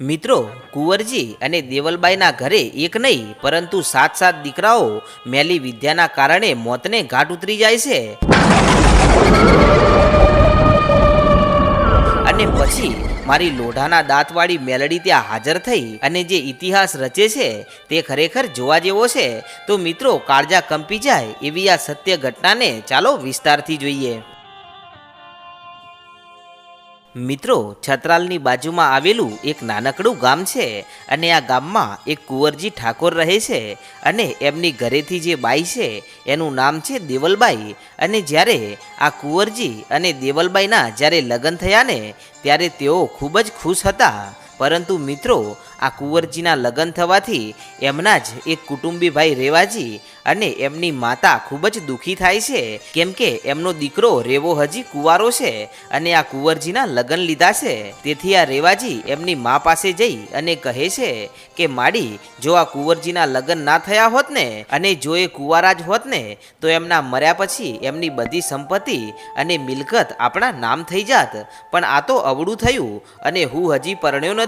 મિત્રો, કુંવરજી અને દેવલબાઈના ઘરે એક નહીં, પરંતુ સાત સાત દીકરાઓ મેલી વિદ્યાના કારણે મોતને ઘાટ ઉતરી જાય છે. અને પછી મારી લોઢાના દાંતવાળી મેલડી ત્યાં હાજર થઈ અને જે ઇતિહાસ રચે છે તે ખરેખર જોવા જેવો છે. તો મિત્રો, કાળજા કંપી જાય એવી આ સત્ય ઘટનાને ચાલો વિસ્તારથી જોઈએ. મિત્રો, છત્રાલની બાજુમાં આવેલું એક નાનકડું ગામ છે અને આ ગામમાં એક કુંવરજી ઠાકોર રહે છે અને એમની ઘરેથી જે બાઈ છે, એનું નામ છે દેવલબાઈ અને જ્યારે આ કુંવરજી અને દેવલબાઈના જ્યારે લગ્ન થયા ને ત્યારે તેઓ ખૂબ જ ખુશ હતા. પરંતુ મિત્રો, આ કુંવરજીના લગ્ન થવાથી એમના જ એક કુટુંબી ભાઈ રેવાજી અને એમની માતા ખૂબ જ દુઃખી થાય છે. કેમ કે એમનો દીકરો રેવો હજી કુંવારો છે અને આ કુંવરજીના લગ્ન લીધા છે. તેથી આ રેવાજી એમની મા પાસે જઈ અને કહે છે કે, માડી, જો આ કુંવરજીના લગ્ન ના થયા હોત ને અને જો એ કુંવારા જ હોત ને, તો એમના મર્યા પછી એમની બધી સંપત્તિ અને મિલકત આપણા નામ થઈ જાત. પણ આ તો અવળું થયું અને હું હજી પરણ્યો નથી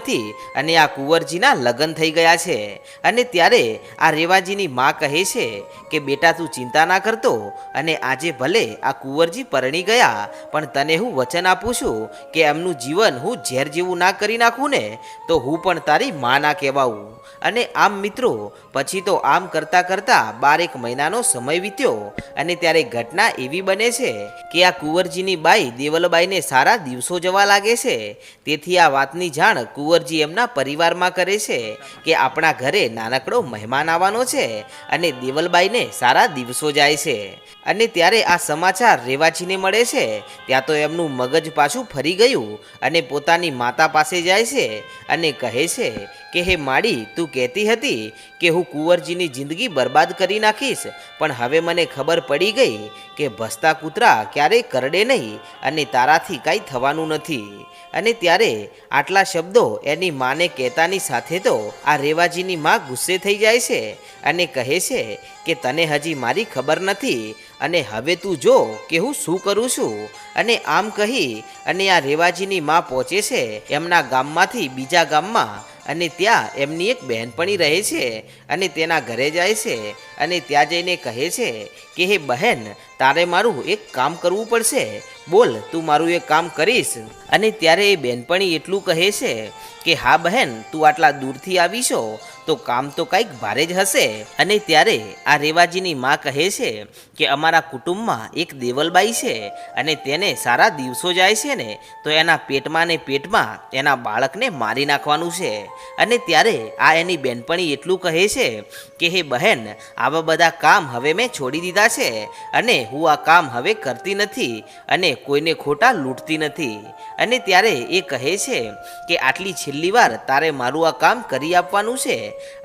અને આ કુંવરજીના લગ્ન થઈ ગયા છે. અને ત્યારે આ રેવાજીની મા કહે છે કે, બેટા, તું ચિંતા ના કરતો અને આજે ભલે આ કુંવરજી પરણી ગયા, પણ તને હું વચન આપું છું કે એમનું જીવન હું ઝેર જેવું ના કરી નાખું ને, તો હું પણ તારી મા ના કહેવાઉં. અને આમ મિત્રો, પછી તો આમ કરતાં કરતાં બારેક મહિનાનો સમય વીત્યો અને ત્યારે ઘટના એવી બને છે કે આ કુંવરજીની બાઈ દેવલબાઈને સારા દિવસો જવા લાગે છે. તેથી આ વાતની જાણ કુંવરજી એમના પરિવારમાં કરે છે કે આપણા ઘરે નાનકડો મહેમાન આવવાનો છે અને દેવલબાઈને સારા દિવસો જાય છે. અને ત્યારે આ સમાચાર રેવાજીને મળે છે. ત્યાં તો એમનું મગજ પાછું ફરી ગયું અને પોતાની માતા પાસે જાય છે અને કહે છે કે, હે માડી તું કહેતી હતી કે હું કુંવરજીની જિંદગી બરબાદ કરી નાખીશ, પણ હવે મને ખબર પડી ગઈ કે ભસતા કૂતરા ક્યારેય કરડે નહીં અને તારાથી કાંઈ થવાનું નથી. અને ત્યારે આટલા શબ્દો એની માને કહેતાની સાથે તો આ રેવાજીની માં ગુસ્સે થઈ જાય છે અને કહે છે કે તને હજી મારી ખબર નથી અને હવે તું જો કે હું શું કરું છું. અને આમ કહી અને આ રેવાજીની માં પહોંચે છે એમના ગામમાંથી બીજા ગામમાં અને ત્યાં એમની એક બહેનપણી રહે છે અને તેના ઘરે જાય છે. અને ત્યાં જઈને કહે છે કે, હે બહેન, તારે મારું એક કામ કરવું પડશે. બોલ, તું મારું એક કામ કરીશ. અને ત્યારે એ બહેનપણી એટલું કહે છે કે, હા બહેન, તું આટલા દૂરથી આવી છો તો કામ તો કંઈક ભારે જ હશે. અને ત્યારે આ રેવાજીની માં કહે છે કે, અમારા કુટુંબમાં એક દેવલબાઈ છે અને તેને સારા દિવસો જાય છે ને, તો એના પેટમાં ને પેટમાં એના બાળકને મારી નાખવાનું છે. અને ત્યારે આ એની બેનપણી એટલું કહે છે કે, હે બહેન આવા બધા કામ હવે મેં છોડી દીધા છે અને હું આ કામ હવે કરતી નથી અને કોઈને ખોટા લૂંટતી નથી. અને ત્યારે એ કહે છે કે આટલી છેલ્લી વાર તારે મારું આ કામ કરી આપવાનું છે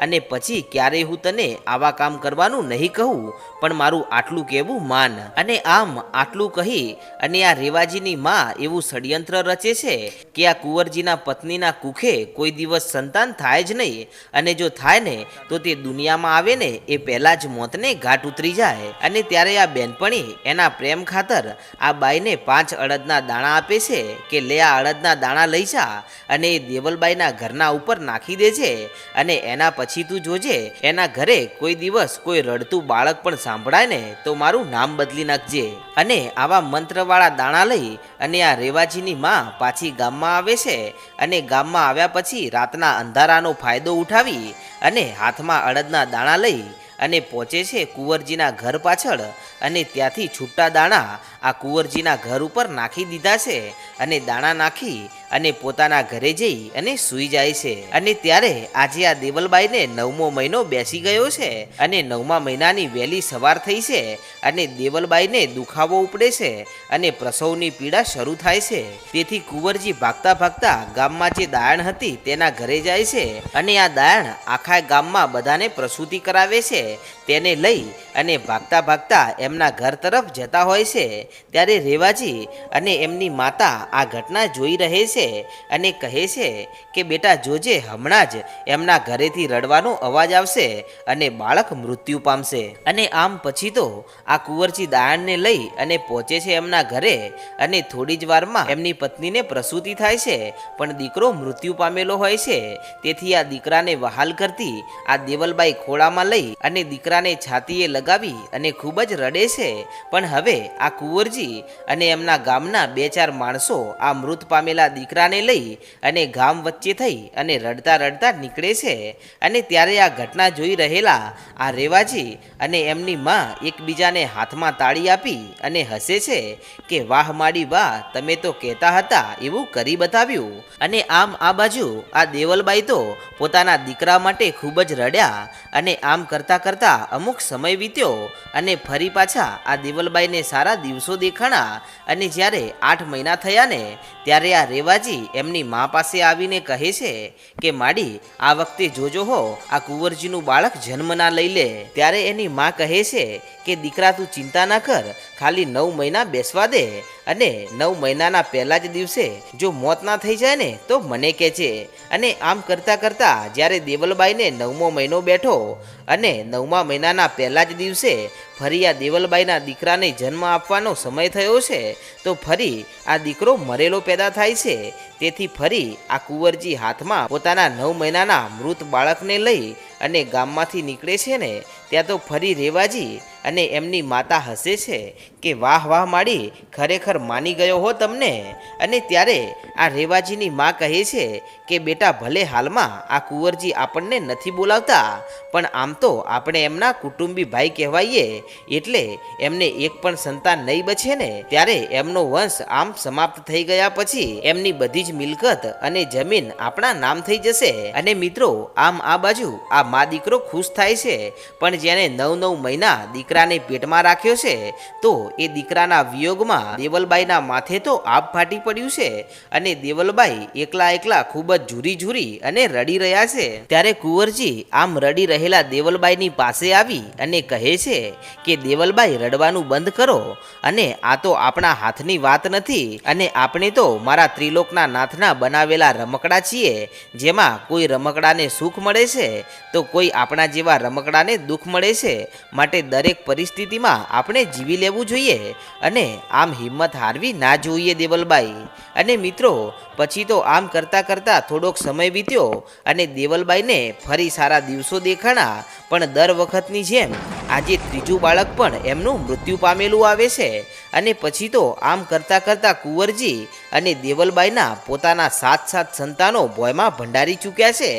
અને પછી ક્યારેય હું તને આવા કામ કરવાનું નહીં કહું, પણ મારું આટલું કહેવું માન. અને આમ આટલું કહી અને આ રેવાજીની માં એવું ષડયંત્ર રચે છે કે આ કુંવરજીના પત્નીના કુખે કોઈ દિવસ સંતાન થાય જ નહીં. અને જો થાય ને તો તે દુનિયામાં આવે ને એ પહેલાં જ મોતને ઘાટ ઉતરી જાય અને ત્યારે આ બેનપણી એના પ્રેમ ખાતર આ બાઈને પાંચ અડદના દાણા આપે છે કે લે આ અડદના દાણા લઈ જા અને એ દેવલબાઈના ઘરના ઉપર નાખી દે છે અને એના પછી તું જોજે એના ઘરે કોઈ દિવસ કોઈ રડતું બાળક પણ સાંભળાય ને તો મારું નામ બદલી નાખજે. અને આવા મંત્રવાળા દાણા લઈ અને આ રેવાજીની માં પાછી ગામમાં આવે છે અને ગામમાં આવ્યા પછી રાતના અંધારાનો ફાયદો ઉઠાવી અને હાથમાં અડદના દાણા લઈ અને પહોંચે છે કુંવરજીના ઘર પાછળ. અને ત્યાંથી છૂટા દાણા આ કુંવરજીના ઘર ઉપર નાખી દીધા છે. અને દાણા નાખી અને પોતાના ઘરે જઈ અને સૂઈ જાય છે. અને ત્યારે આજે આ દેવલબાઈને નવમો મહિનો બેસી ગયો છે અને નવમા મહિનાની વહેલી સવાર થઈ છે અને દેવલબાઈને દુખાવો ઉપડે છે અને પ્રસવની પીડા શરૂ થાય છે. તેથી કુંવરજી ભાગતા ભાગતા ગામમાં જે દાયણ હતી તેના ઘરે જાય છે અને આ દાયણ આખા ગામમાં બધાને પ્રસૂતિ કરાવે છે. તેને લઈ અને ભાગતા ભાગતા એમના ઘર તરફ જતા હોય છે. ત્યારે રેવાજી અને એમની માતા આ ઘટના જોઈ રહે છે. છે અને કહે છે કે, બેટા, જોજે, હમણાં જ એમના ઘરેથી રડવાનો અવાજ આવશે અને બાળક મૃત્યુ પામશે. અને આમ પછી તો આ કુંવરજી દાયણને લઈ અને પહોંચે છે એમના ઘરે અને થોડી જ વારમાં એમની પત્નીને પ્રસૂતિ થાય છે. પણ દીકરો મૃત્યુ પામેલો હોય છે. તેથી આ દીકરાને વહાલ કરતી આ દેવલબાઈ ખોળામાં લઈ અને દીકરાને છાતીએ લગાવી અને ખૂબ જ રડે છે. પણ હવે આ કુંવરજી અને એમના ગામના બે ચાર માણસો આ મૃત પામેલા દીકરાને લઈ અને ગામ વચ્ચે થઈ અને રડતા રડતા નીકળે છે અને ત્યારે આ ઘટના જોઈ રહેલા આ રેવાજી અને એમની માં એકબીજાને હાથમાં તાળી આપી અને હસે છે કે, વાહ માડી વાહ, તમે તો કહેતા હતા એવું કરી બતાવ્યું. અને આમ આ બાજુ આ દેવલબાઈ તો પોતાના દીકરા માટે ખૂબ જ રડ્યા અને આમ કરતાં કરતાં અમુક સમય વીત્યો અને ફરી પાછા આ દેવલબાઈને સારા દિવસો દેખાણા અને જ્યારે આઠ મહિના થયા ને ત્યારે આ રેવાજી એમની મા પાસે આવીને કહે છે કે, માડી, આ વખતે જોજો હો, આ કુંવરજીનું બાળક જન્મ ના લઈ લે. ત્યારે એની મા કહે છે કે, દીકરા, તું ચિંતા ના કર, ખાલી નવ મહિના બેસવા દે અને નવ મહિનાના પહેલા જ દિવસે જો મોત ના થઈ જાય ને, તો મને કહેજે અને આમ કરતાં કરતાં જ્યારે દેવલબાઈને નવમો મહિનો બેઠો અને નવમા મહિનાના પહેલા જ દિવસે ફરી આ દેવલબાઈના દીકરાને જન્મ આપવાનો સમય થયો છે, તો ફરી આ દીકરો મરેલો પેદા થાય છે. તેથી ફરી આ કુંવરજી હાથમાં પોતાના નવ મહિનાના મૃત બાળકને લઈ અને ગામમાંથી નીકળે છે ને, ત્યાં તો ફરી રેવાજી અને એમની માતા હસે છે કે વાહ વાહ માડી ખરેખર માની ગયો હો તમને. અને ત્યારે આ રેવાજીની મા કહે છે કે બેટા ભલે હાલમાં આ કુંવરજી આપણને નથી બોલાવતા, પણ આમ તો આપણે એમના કુટુંબી ભાઈ કહેવાઈએ એટલે એમને એક પણ સંતાન નહીં બચે ને. ત્યારે એમનો વંશ આમ સમાપ્ત થઈ ગયા પછી એમની બધી જ મિલકત અને જમીન આપણા નામ થઈ જશે. અને મિત્રો, આમ આ બાજુ આ મા દીકરો ખુશ થાય છે. પણ જેને નવ નવ મહિના દીકરાને પેટમાં રાખ્યો છે, તો એ દીકરાના વિયોગમાં દેવલબાઈના માથે તો આપ ફાટી પડ્યું છે અને દેવલબાઈ એકલા એકલા ખૂબ જ ઝૂરી ઝૂરી અને રડી રહ્યા છે. ત્યારે કુંવરજી આમ રડી રહેલા દેવલબાઈની પાસે આવી અને કહે છે કે, દેવલબાઈ, રડવાનું બંધ કરો અને આ તો આપણા હાથની વાત નથી અને આપણે તો મારા ત્રિલોકના નાથના બનાવેલા રમકડા છીએ, જેમાં કોઈ રમકડાને સુખ મળે છે, તો કોઈ આપણા જેવા રમકડાને દુઃખ મળે છે, માટે દરેક પરિસ્થિતિમાં આપણે જીવી લેવું જોઈએ અને આમ હિંમત હારવી ના જોઈએ દેવલબાઈ. અને મિત્રો, પછી તો આમ કરતાં કરતાં થોડોક સમય વીત્યો અને દેવલબાઈને ફરી સારા દિવસો દેખાણા, પણ દર વખતની જેમ આજે ત્રીજું બાળક પણ એમનું મૃત્યુ પામેલું આવે છે. અને પછી તો આમ કરતાં કરતાં કુંવરજી અને દેવલબાઈના પોતાના સાત સાત સંતાનો ભોયમાં ભંડારી ચૂક્યા છે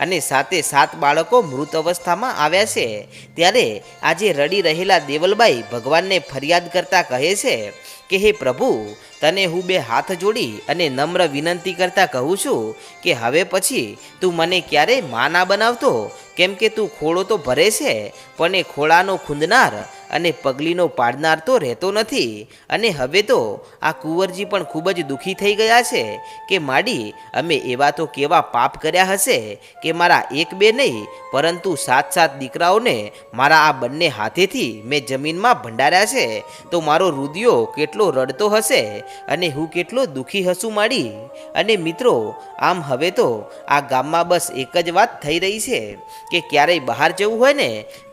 અને સાતે સાત બાળકો મૃત અવસ્થામાં આવ્યા છે. ત્યારે આજે રડી રહેલા દેવલબાઈ ભગવાનને ફરિયાદ કરતા કહે છે કે, હે પ્રભુ, તને હું બે હાથ જોડી અને નમ્ર વિનંતી કરતા કહું છું કે, હવે પછી તું મને ક્યારે મા ના બનાવતો કેમ કે તું ખોળો તો ભરે છે, પણ એ ખોળાનો ખૂંદનાર અને પગલીનો પાડનાર તો રહેતો નથી. અને હવે તો આ કુંવરજી પણ ખૂબ જ દુઃખી થઈ ગયા છે કે માડી, અમે એવા તો કેવા પાપ કર્યા હશે કે મારા એક બે નહીં, પરંતુ સાત સાત દીકરાઓને મારા આ બંને હાથેથી મેં જમીનમાં ભંડાર્યા છે. તો મારો રુદિયો કેટલો રડતો હશે અને હું કેટલો દુઃખી હશું માડી. અને મિત્રો, આમ હવે તો આ ગામમાં બસ એક જ વાત થઈ રહી છે. કે ક્યારેય બહાર જવું હોય ને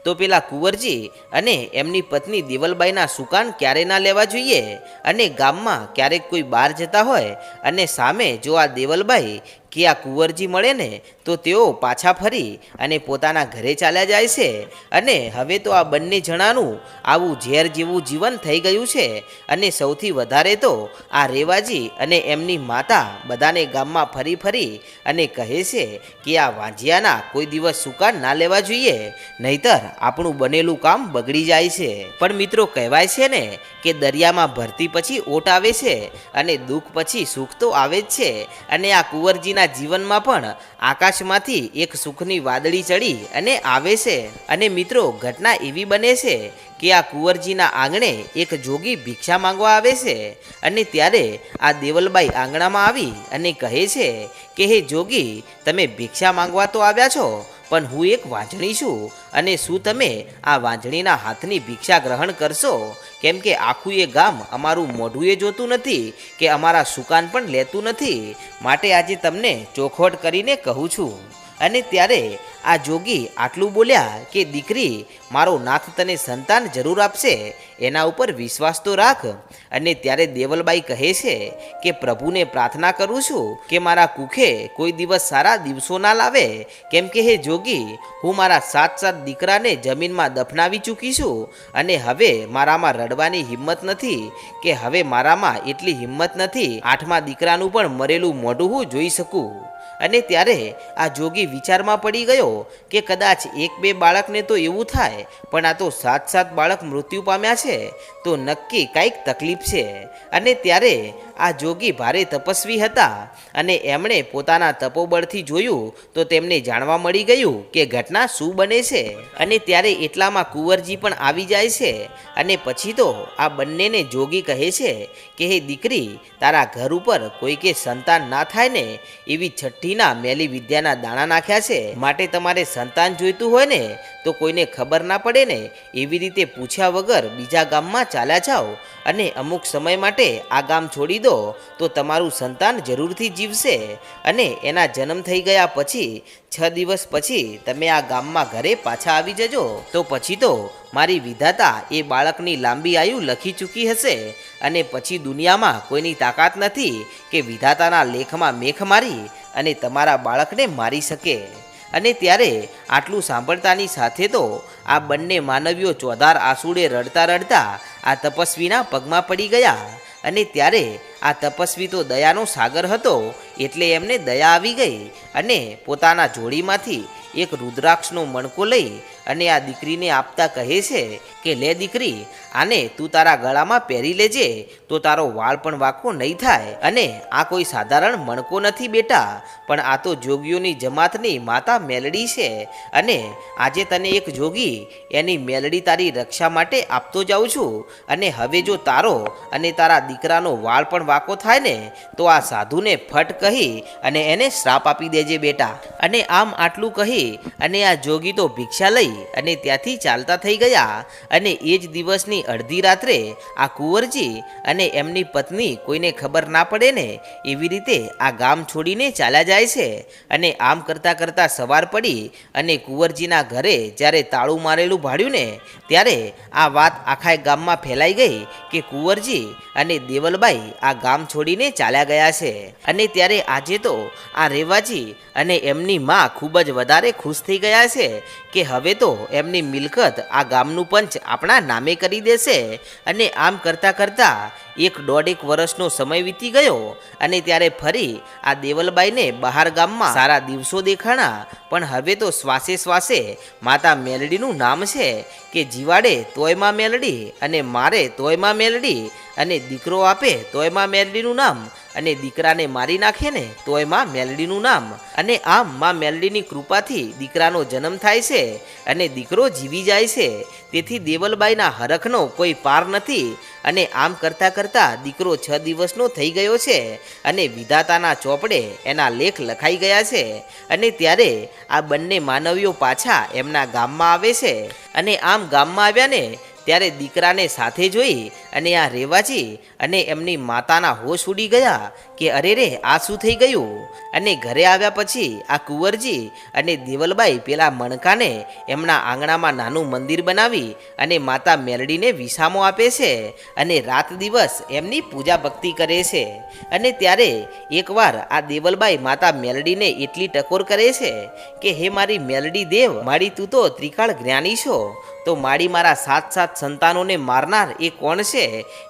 તો પેલા કુંવરજી અને એમની પત્ની દેવલબાઈના સુકાન ક્યારે ના લેવા જોઈએ? અને ગામમાં ક્યારેક કોઈ બહાર જતા હોય? અને સામે જો આ દેવલબાઈ કે આ કુંવરજી મળે ને, તો તેઓ પાછા ફરી અને પોતાના ઘરે ચાલ્યા જાય છે. અને હવે તો આ બંને જણાનું આવું ઝેર જેવું જીવન થઈ ગયું છે. અને સૌથી વધારે તો આ રેવાજી અને એમની માતા બધાને ગામમાં ફરી ફરી અને કહે છે કે આ વાંજિયાના કોઈ દિવસ સુકાન ના લેવા જોઈએ. નહીતર આપણું બનેલું કામ બગડી જાય છે. પણ મિત્રો, કહેવાય છે ને કે દરિયામાં ભરતી પછી ઓટ આવે છે અને દુઃખ પછી સુખ તો આવે જ છે. અને આ કુંવરજીના જીવનમાં પણ આકાશમાંથી એક સુખની વાદળી ચડી અને આવે છે. અને મિત્રો, ઘટના એવી બને છે કે આ કુંવરજીના આંગણે એક જોગી ભિક્ષા માંગવા આવે છે અને ત્યારે આ દેવલબાઈ આંગણામાં આવી અને કહે છે કે, હે જોગી, તમે ભિક્ષા માંગવા તો આવ્યા છો પણ હું એક વાંજણી છું અને શું તમે આ વાંજણીના હાથની ભિક્ષા ગ્રહણ કરશો? કેમ કે આખું એ ગામ અમારું મોઢું એ જોતું નથી કે અમારા સુકાન પણ લેતું નથી. માટે આજે તમને ચોખવટ કરીને કહું છું. અને ત્યારે આ જોગી આટલું બોલ્યા કે, દીકરી, મારો નાથ તને સંતાન જરૂર આપશે, એના ઉપર વિશ્વાસ તો રાખ. અને ત્યારે દેવલબાઈ કહે છે કે, પ્રભુને પ્રાર્થના કરું છું કે મારા કુખે કોઈ દિવસ સારા દિવસો ના લાવે. કેમ કે હે જોગી, હું મારા સાત સાત દીકરાને જમીનમાં દફનાવી ચૂકી છું અને હવે મારામાં રડવાની હિંમત નથી કે, હવે મારામાં એટલી હિંમત નથી, આઠમા દીકરાનું પણ મરેલું મોઢું હું જોઈ શકું. અને ત્યારે આ જોગી વિચારમાં પડી ગયો કે કદાચ એક બે બાળકને તો એવું થાય, પણ આ તો સાત સાત બાળક મૃત્યુ પામ્યા છે, તો નક્કી કાંઈક તકલીફ છે. અને ત્યારે આ જોગી ભારે તપસ્વી હતા અને એમણે પોતાના તપોબળથી જોયું તો તેમને જાણવા મળી ગયું કે ઘટના શું બને છે અને ત્યારે એટલામાં કુંવરજી પણ આવી જાય છે અને પછી તો આ બંનેને જોગી કહે છે કે, હે દીકરી, તારા ઘર ઉપર કોઈ કે સંતાન ના થાય ને એવી છઠ્ઠીના મેલી વિદ્યાના દાણા નાખ્યા છે. માટે તમારે સંતાન જોઈતું હોય ને તો કોઈને ખબર ના પડે ને એવી રીતે પૂછ્યા વગર બીજા ગામમાં ચાલ્યા જાઓ અને અમુક સમય માટે આ ગામ છોડી દો તો તમારું સંતાન જરૂરથી જીવશે અને એના જન્મ થઈ ગયા પછી છ દિવસ પછી તમે આ ગામમાં ઘરે પાછા આવી જજો. તો પછી તો મારી વિધાતા એ બાળકની લાંબી આયુ લખી ચૂકી હશે અને પછી દુનિયામાં કોઈની તાકાત નથી કે વિધાતાના લેખમાં મેખ મારી અને તમારા બાળકને મારી શકે. અને ત્યારે આટલું સાંભળતાની સાથે તો આ બંને માનવીઓ ચોધાર આંસુડે રડતા રડતા આ તપસ્વીના પગમાં પડી ગયા. અને ત્યારે આ તપસ્વી તો દયાનો સાગર હતો, એટલે એમને દયા આવી ગઈ અને પોતાના જોડીમાંથી એક રુદ્રાક્ષનો મણકો લઈ અને આ દીકરીને આપતા કહે છે કે, લે દીકરી, આને તું તારા ગળામાં પહેરી લેજે, તો તારો વાળ પણ વાંકો નહીં થાય અને આ કોઈ સાધારણ મણકો નથી બેટા, પણ આ તો જોગીઓની જમાતની માતા મેલડી છે અને આજે તને એક જોગી, એની મેલડી તારી રક્ષા માટે આપતો જાઉં છું અને હવે જો તારો અને તારા દીકરાનો વાળ પણ વાંકો થાય ને, તો આ સાધુને ફટ કહી અને એને શ્રાપ આપી દેજે બેટા. અને આમ આટલું કહી અને આ જોગી તો ભિક્ષા લઈ અને ત્યાંથી ચાલતા થઈ ગયા અને એ જ દિવસની અડધી રાત્રે આ કુંવરજી અને એમની પત્ની કોઈને ખબર ના પડે ને એવી રીતે આ ગામ છોડીને ચાલ્યા જાય છે. અને આમ કરતાં કરતાં સવાર પડી અને કુંવરજીના ઘરે જ્યારે તાળું મારેલું ભાડ્યું ને ત્યારે આ વાત આખા ગામમાં ફેલાઈ ગઈ કે કુંવરજી અને દેવલબાઈ આ ગામ છોડીને ચાલ્યા ગયા છે. અને ત્યારે આજે તો આ રેવાજી અને એમની માં ખૂબ જ વધારે ખુશ થઈ ગયા છે કે હવે તો એમની મિલકત આ ગામનું પંચ આપણા નામે કરી દેશે અને આમ કરતાં કરતાં એક દોઢેક વર્ષનો સમય વીતી ગયો અને ત્યારે ફરી આ દેવલબાઈને બહાર ગામમાં સારા દિવસો દેખાણા. પણ હવે તો શ્વાસે શ્વાસે માતા મેલડીનું નામ છે કે જીવાડે તોયમાં મેલડી અને મારે તોયમાં મેલડી અને દીકરો આપે તોયમાં મેલડીનું નામ અને દીકરાને મારી નાખે ને તો એમાં મેલડીનું નામ. અને આમ માં મેલડીની કૃપાથી દીકરાનો જન્મ થાય છે અને દીકરો જીવી જાય છે. તેથી દેવલબાઈના હરખનો કોઈ પાર નથી. અને આમ કરતાં કરતાં દીકરો છ દિવસનો થઈ ગયો છે અને વિધાતાના ચોપડે એના લેખ લખાઈ ગયા છે અને ત્યારે આ બંને માનવીઓ પાછા એમના ગામમાં આવે છે. અને આમ ગામમાં આવ્યા ને ત્યારે દીકરાને સાથે જોઈ અને આ રેવાજી અને એમની માતાના હોશ ઉડી ગયા કે અરે રે, આ શું થઈ ગયું? અને ઘરે આવ્યા પછી આ કુંવરજી અને દેવલબાઈ પેલા મણકાને એમના આંગણામાં નાનું મંદિર બનાવી અને માતા મેલડીને વિસામો આપે છે અને રાત દિવસ એમની પૂજા ભક્તિ કરે છે. અને ત્યારે એકવાર આ દેવલબાઈ માતા મેલડીને એટલી ટકોર કરે છે કે, હે મારી મેલડી દેવ, મારી તું તો ત્રિકાળ જ્ઞાની છો. તો મારી મારા સાત સાત સંતાનોને મારનાર એ કોણ છે?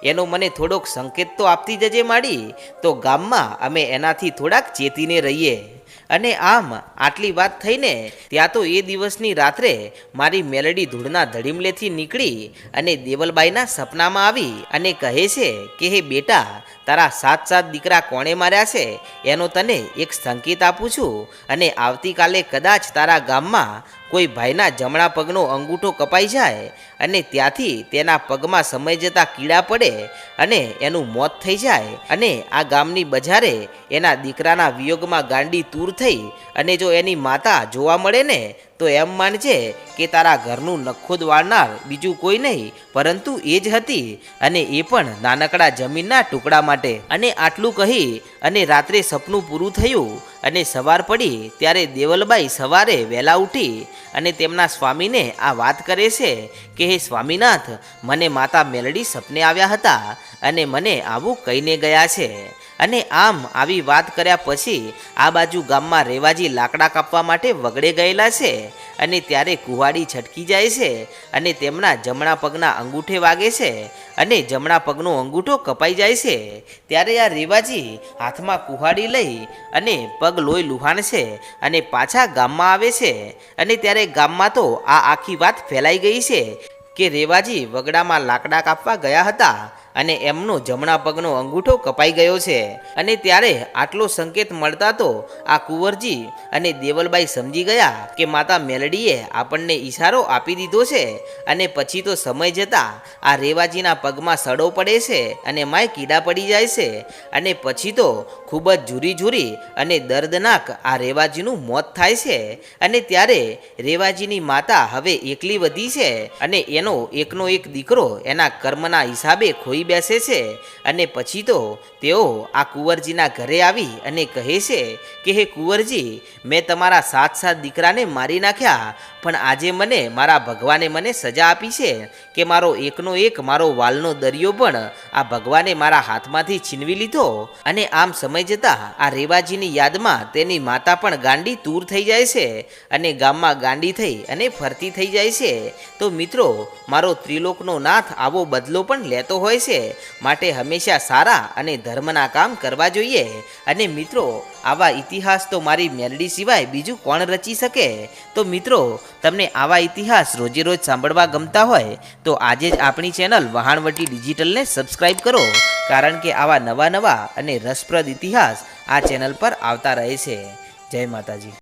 એનો મને થોડોક સંકેત તો આપતી જજે માડી. તો ગામમાં અમે એનાથી થોડાક ચેતીને રહીએ. અને આમ આટલી વાત થઈને ત્યાં તો એ દિવસની રાત્રે મારી મેલડી ધૂળના ધડીમલેથી નીકળી અને દેવલબાઈના સપનામાં આવી અને કહે છે કે, હે બેટા, તારા સાત સાત દીકરા કોણે માર્યા છે? એનો તને એક સંકેત આપું છું. અને આવતીકાલે કદાચ તારા ગામમાં કોઈ ભાઈના જમણા પગનો અંગૂઠો કપાઈ જાય અને ત્યાંથી તેના પગમાં સમય જતાં કીડા પડે અને એનું મોત થઈ જાય અને આ ગામની બજારે એના દીકરાના વિયોગમાં ગાંડી તૂર થઈ અને જો એની માતા જોવા મળે ને તો એમ માનજે કે તારા ઘરનું નખોદ વાળનાર બીજું કોઈ નહીં, પરંતુ એ જ હતી અને એ પણ નાનકડા જમીનના ટુકડા માટે. અને આટલું કહી અને રાત્રે સપનું પૂરું થયું અને સવાર પડી, ત્યારે દેવલબાઈ સવારે વહેલા ઉઠી અને તેમના સ્વામીને આ વાત કરે છે કે, હે સ્વામીનાથ, મને માતા મેલડી સપને આવ્યા હતા અને મને આવું કહીને ગયા છે. અને આમ આવી વાત કર્યા પછી આ બાજુ ગામમાં રેવાજી લાકડા કાપવા માટે વગડે ગયેલા છે અને ત્યારે કુવાડી છટકી જાય છે અને તેમના જમણા પગના અંગૂઠે વાગે છે અને જમણા પગનો અંગૂઠો કપાઈ જાય છે. ત્યારે આ રેવાજી હાથમાં કુહાડી લઈ અને પગ લોહી લુહાણ છે અને પાછા ગામમાં આવે છે અને ત્યારે ગામમાં તો આ આખી વાત ફેલાઈ ગઈ છે કે રેવાજી વગડામાં લાકડા કાપવા ગયા હતા અને એમનો જમણા પગનો અંગૂઠો કપાઈ ગયો છે. અને ત્યારે આટલો સંકેત મળતા તો આ કુંવરજી અને દેવલબાઈ સમજી ગયા કે માતા મેલડીએ આપણને ઈશારો આપી દીધો છે અને પછી તો સમય જતાં આ રેવાજીના પગમાં સડો પડે છે અને માય કીડા પડી જાય છે. અને પછી તો ખૂબ જ ઝૂરી ઝૂરી અને દર્દનાક આ રેવાજીનું મોત થાય છે. અને ત્યારે રેવાજીની માતા હવે એકલી વધી છે અને એનો એકનો એક દીકરો એના કર્મના હિસાબે ખોઈ બેસે છે અને પછી તો તેઓ આ કુંવરજીના ઘરે આવી અને કહે છે કે, હે કુંવરજી, મેં તમારા સાત સાત દીકરાને મારી નાખ્યા. પણ આજે મને, મારા ભગવાને મને સજા આપી છે કે મારો એકનો એક, મારો વાલનો દરિયો પણ આ ભગવાને મારા હાથમાંથી છીનવી લીધો. અને આમ સમય જતાં આ રેવાજીની યાદમાં તેની માતા પણ ગાંડી તૂર થઈ જાય છે અને ગામમાં ગાંડી થઈ અને ફરતી થઈ જાય છે. તો મિત્રો, મારો ત્રિલોકનો નાથ આવો બદલો પણ લેતો હોય છે. માટે હંમેશા સારા અને ધર્મના કામ કરવા જોઈએ. અને મિત્રો આવા ઇતિહાસ તો મારી મેલડી સિવાય બીજું કોણ રચી શકે? તો મિત્રો, તમને આવા ઇતિહાસ રોજે રોજ સાંભળવા ગમતા હોય, તો આજે જ આપણી ચેનલ વહાણવટી ડિજિટલને સબસ્ક્રાઇબ કરો, કારણ કે આવા નવા નવા અને રસપ્રદ ઇતિહાસ આ ચેનલ પર આવતા રહે છે. જય માતાજી.